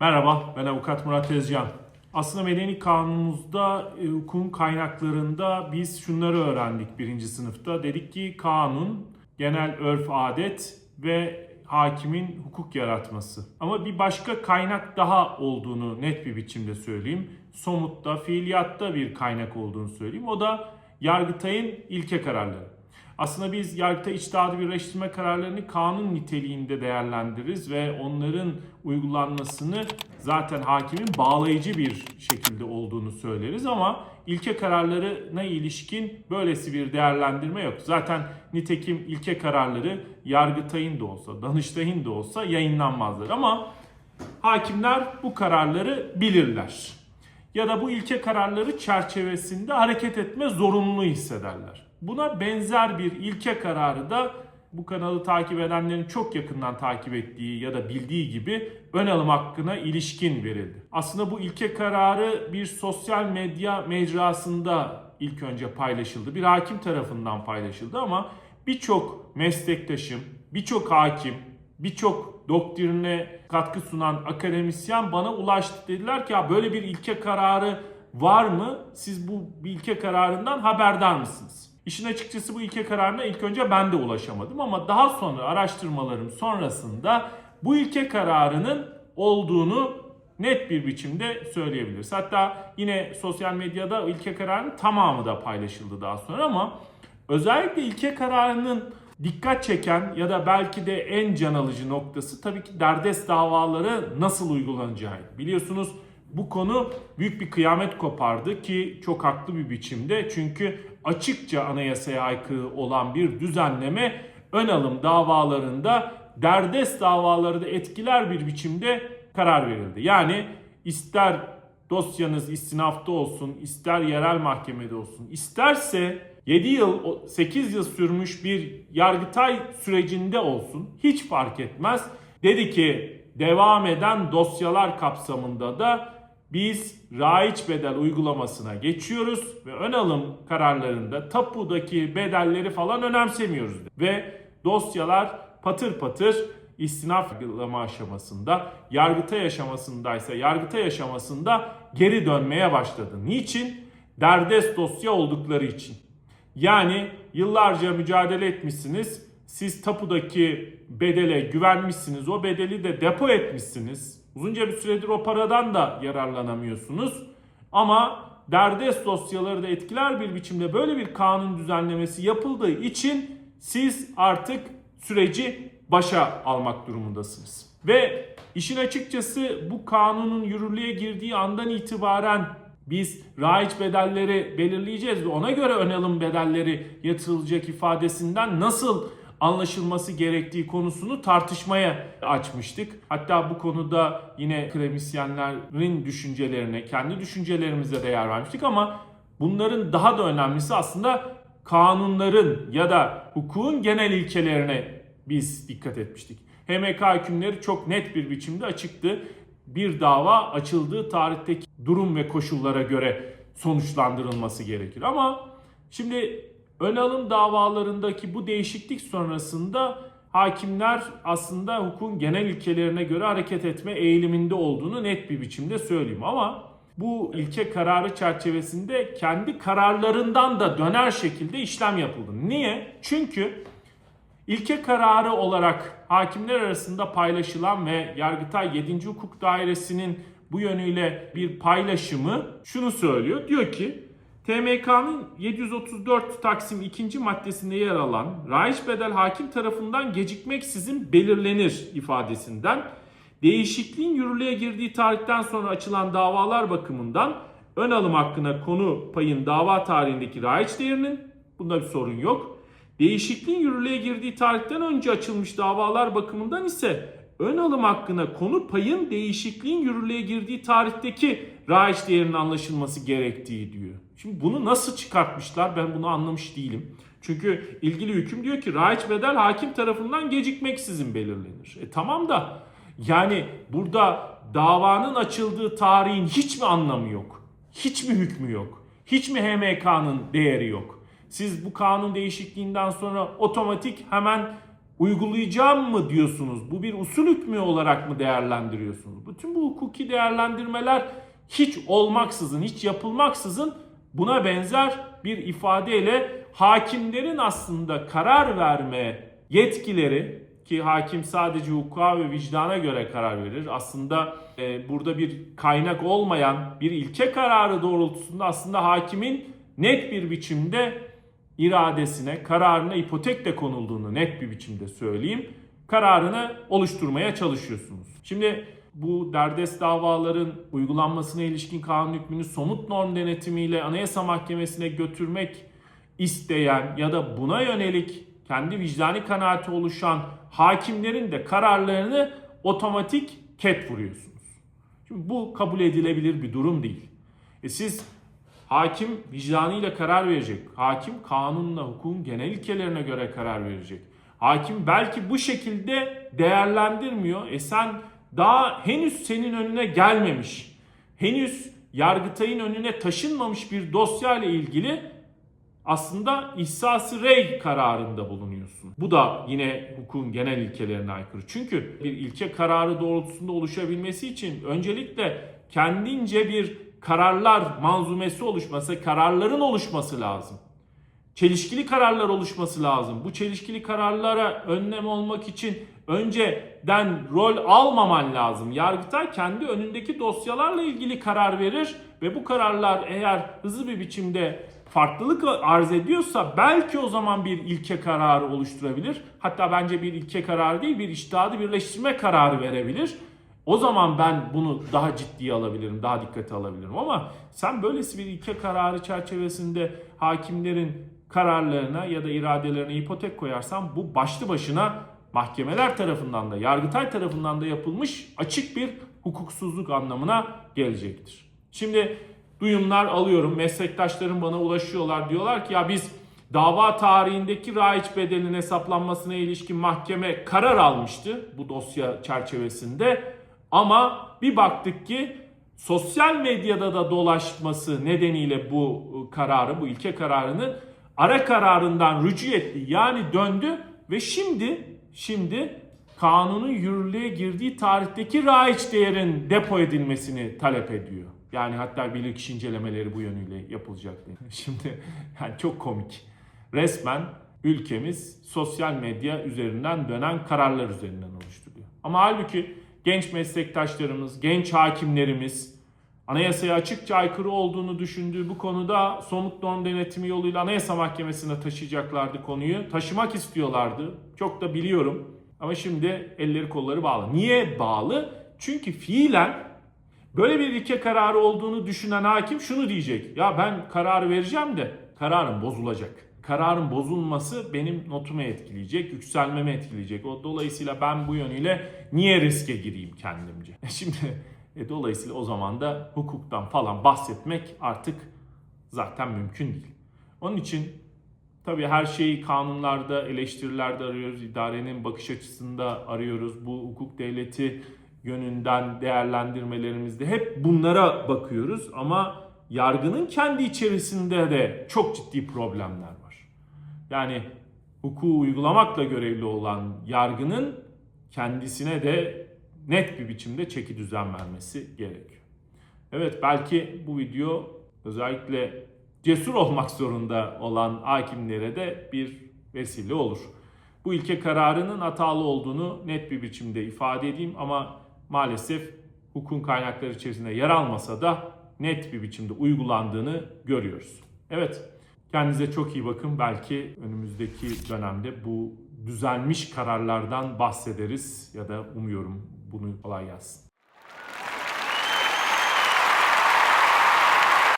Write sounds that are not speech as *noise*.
Merhaba, ben avukat Murat Tezcan. Aslında medeni kanunumuzda, e, hukukun kaynaklarında biz şunları öğrendik birinci sınıfta. Dedik ki kanun, genel örf adet ve hakimin hukuk yaratması. Ama bir başka kaynak daha olduğunu net bir biçimde söyleyeyim. Somutta, fiiliyatta bir kaynak olduğunu söyleyeyim. O da Yargıtay'ın ilke kararları. Aslında biz Yargıtay içtihadı birleştirme kararlarını kanun niteliğinde değerlendiririz ve onların uygulanmasını zaten hakimin bağlayıcı bir şekilde olduğunu söyleriz ama ilke kararlarına ilişkin böylesi bir değerlendirme yok. Zaten nitekim ilke kararları Yargıtay'ın da olsa, Danıştay'ın da olsa yayınlanmazlar ama hakimler bu kararları bilirler. Ya da bu ilke kararları çerçevesinde hareket etme zorunluluğu hissederler. Buna benzer bir ilke kararı da bu kanalı takip edenlerin çok yakından takip ettiği ya da bildiği gibi ön alım hakkına ilişkin verildi. Aslında bu ilke kararı bir sosyal medya mecrasında ilk önce paylaşıldı. Bir hakim tarafından paylaşıldı ama birçok meslektaşım, birçok hakim, birçok doktrine katkı sunan akademisyen bana ulaştı. Dediler ki ya böyle bir ilke kararı var mı? Siz bu ilke kararından haberdar mısınız? İşin açıkçası bu ilke kararına ilk önce ben de ulaşamadım ama daha sonra araştırmalarım sonrasında bu ilke kararının olduğunu net bir biçimde söyleyebiliriz. Hatta yine sosyal medyada ilke kararının tamamı da paylaşıldı daha sonra ama özellikle ilke kararının dikkat çeken ya da belki de en can alıcı noktası tabii ki derdest davaları nasıl uygulanacağı. Biliyorsunuz bu konu büyük bir kıyamet kopardı ki çok haklı bir biçimde. Çünkü açıkça anayasaya aykırı olan bir düzenleme ön alım davalarında derdest davaları da etkiler bir biçimde karar verildi. Yani ister dosyanız istinafta olsun, ister yerel mahkemede olsun, isterse 7 yıl, 8 yıl sürmüş bir yargıtay sürecinde olsun hiç fark etmez. Dedi ki devam eden dosyalar kapsamında da biz raiç bedel uygulamasına geçiyoruz ve ön alım kararlarında tapudaki bedelleri falan önemsemiyoruz. Ve dosyalar patır patır istinaf yargılama aşamasında, yargıtay aşamasındaysa yargıtay aşamasında geri dönmeye başladı. Niçin? Derdest dosya oldukları için. Yani yıllarca mücadele etmişsiniz. Siz tapudaki bedele güvenmişsiniz. O bedeli de depo etmişsiniz. Uzunca bir süredir o paradan da yararlanamıyorsunuz. Ama derdest dosyaları da etkiler bir biçimde böyle bir kanun düzenlemesi yapıldığı için siz artık süreci başa almak durumundasınız. Ve işin açıkçası bu kanunun yürürlüğe girdiği andan itibaren biz raiç bedelleri belirleyeceğiz ve ona göre ön bedelleri yatırılacak ifadesinden nasıl anlaşılması gerektiği konusunu tartışmaya açmıştık. Hatta bu konuda yine akademisyenlerin düşüncelerine, kendi düşüncelerimize de yer vermiştik ama bunların daha da önemlisi aslında kanunların ya da hukukun genel ilkelerine biz dikkat etmiştik. HMK hükümleri çok net bir biçimde açıktı. Bir dava açıldığı tarihteki durum ve koşullara göre sonuçlandırılması gerekir. Ama şimdi ön alım davalarındaki bu değişiklik sonrasında hakimler aslında hukukun genel ilkelerine göre hareket etme eğiliminde olduğunu net bir biçimde söyleyeyim. Ama bu ilke kararı çerçevesinde kendi kararlarından da döner şekilde işlem yapıldı. Niye? Çünkü İlke kararı olarak hakimler arasında paylaşılan ve Yargıtay 7. Hukuk Dairesi'nin bu yönüyle bir paylaşımı şunu söylüyor. Diyor ki TMK'nın 734 Taksim 2. maddesinde yer alan raiç bedel hakim tarafından gecikmeksizin belirlenir ifadesinden değişikliğin yürürlüğe girdiği tarihten sonra açılan davalar bakımından ön alım hakkına konu payın dava tarihindeki raiç değerinin bunda bir sorun yok. Değişikliğin yürürlüğe girdiği tarihten önce açılmış davalar bakımından ise ön alım hakkına konu payın değişikliğin yürürlüğe girdiği tarihteki raiç değerinin anlaşılması gerektiği diyor. Şimdi bunu nasıl çıkartmışlar ben bunu anlamış değilim. Çünkü ilgili hüküm diyor ki raiç bedel hakim tarafından gecikmeksizin belirlenir. E tamam da yani burada davanın açıldığı tarihin hiç mi anlamı yok? Hiç mi hükmü yok? Hiç mi HMK'nın değeri yok? Siz bu kanun değişikliğinden sonra otomatik hemen uygulayacağım mı diyorsunuz? Bu bir usul hükmü olarak mı değerlendiriyorsunuz? Bütün bu hukuki değerlendirmeler hiç olmaksızın, hiç yapılmaksızın buna benzer bir ifadeyle hakimlerin aslında karar verme yetkileri ki hakim sadece hukuka ve vicdana göre karar verir. Aslında e, burada bir kaynak olmayan bir ilke kararı doğrultusunda aslında hakimin net bir biçimde iradesine, kararına ipotek de konulduğunu net bir biçimde söyleyeyim. Kararını oluşturmaya çalışıyorsunuz. Şimdi bu derdest davaların uygulanmasına ilişkin kanun hükmünü somut norm denetimiyle Anayasa Mahkemesi'ne götürmek isteyen ya da buna yönelik kendi vicdani kanaati oluşan hakimlerin de kararlarını otomatik ket vuruyorsunuz. Şimdi bu kabul edilebilir bir durum değil. E siz hakim vicdanıyla karar verecek. Hakim kanunla hukukun genel ilkelerine göre karar verecek. Hakim belki bu şekilde değerlendirmiyor. E sen daha henüz senin önüne gelmemiş, henüz Yargıtay'ın önüne taşınmamış bir dosya ile ilgili aslında ihsası rey kararında bulunuyorsun. Bu da yine hukukun genel ilkelerine aykırı. Çünkü bir ilke kararı doğrultusunda oluşabilmesi için öncelikle kendince bir kararlar manzumesi oluşması, kararların oluşması lazım. Çelişkili kararlar oluşması lazım. Bu çelişkili kararlara önlem olmak için önceden rol almaman lazım. Yargıtay kendi önündeki dosyalarla ilgili karar verir ve bu kararlar eğer hızlı bir biçimde farklılık arz ediyorsa belki o zaman bir ilke kararı oluşturabilir. Hatta bence bir ilke kararı değil bir iştihadı birleştirme kararı verebilir. O zaman ben bunu daha ciddiye alabilirim, daha dikkate alabilirim. Ama sen böylesi bir ilke kararı çerçevesinde hakimlerin kararlarına ya da iradelerine ipotek koyarsan bu başlı başına mahkemeler tarafından da, Yargıtay tarafından da yapılmış açık bir hukuksuzluk anlamına gelecektir. Şimdi duyumlar alıyorum. Meslektaşlarım bana ulaşıyorlar. Diyorlar ki ya biz dava tarihindeki raiç bedelinin hesaplanmasına ilişkin mahkeme karar almıştı bu dosya çerçevesinde. Ama bir baktık ki sosyal medyada da dolaşması nedeniyle bu kararı, bu ilke kararını ara kararından rücu etti. Yani döndü ve şimdi şimdi kanunun yürürlüğe girdiği tarihteki raiç değerin depo edilmesini talep ediyor. Yani hatta bilirkişi incelemeleri bu yönüyle yapılacak diye. *laughs* Şimdi yani çok komik. Resmen ülkemiz sosyal medya üzerinden dönen kararlar üzerinden oluşturuyor. Ama halbuki genç meslektaşlarımız, genç hakimlerimiz anayasaya açıkça aykırı olduğunu düşündüğü bu konuda somut norm denetimi yoluyla Anayasa Mahkemesi'ne taşıyacaklardı konuyu. Taşımak istiyorlardı. Çok da biliyorum. Ama şimdi elleri kolları bağlı. Niye bağlı? Çünkü fiilen böyle bir ilke kararı olduğunu düşünen hakim şunu diyecek. Ya ben kararı vereceğim de kararım bozulacak. Kararın bozulması benim notumu etkileyecek, yükselmemi etkileyecek. O dolayısıyla ben bu yönüyle niye riske gireyim kendimce? *laughs* Şimdi e, dolayısıyla o zaman da hukuktan falan bahsetmek artık zaten mümkün değil. Onun için tabii her şeyi kanunlarda, eleştirilerde arıyoruz. İdarenin bakış açısında arıyoruz. Bu hukuk devleti yönünden değerlendirmelerimizde hep bunlara bakıyoruz ama yargının kendi içerisinde de çok ciddi problemler. Yani hukuku uygulamakla görevli olan yargının kendisine de net bir biçimde çeki düzen vermesi gerekiyor. Evet belki bu video özellikle cesur olmak zorunda olan hakimlere de bir vesile olur. Bu ilke kararının hatalı olduğunu net bir biçimde ifade edeyim ama maalesef hukukun kaynakları içerisinde yer almasa da net bir biçimde uygulandığını görüyoruz. Evet, kendinize çok iyi bakın. Belki önümüzdeki dönemde bu düzelmiş kararlardan bahsederiz ya da umuyorum bunu kolay gelsin.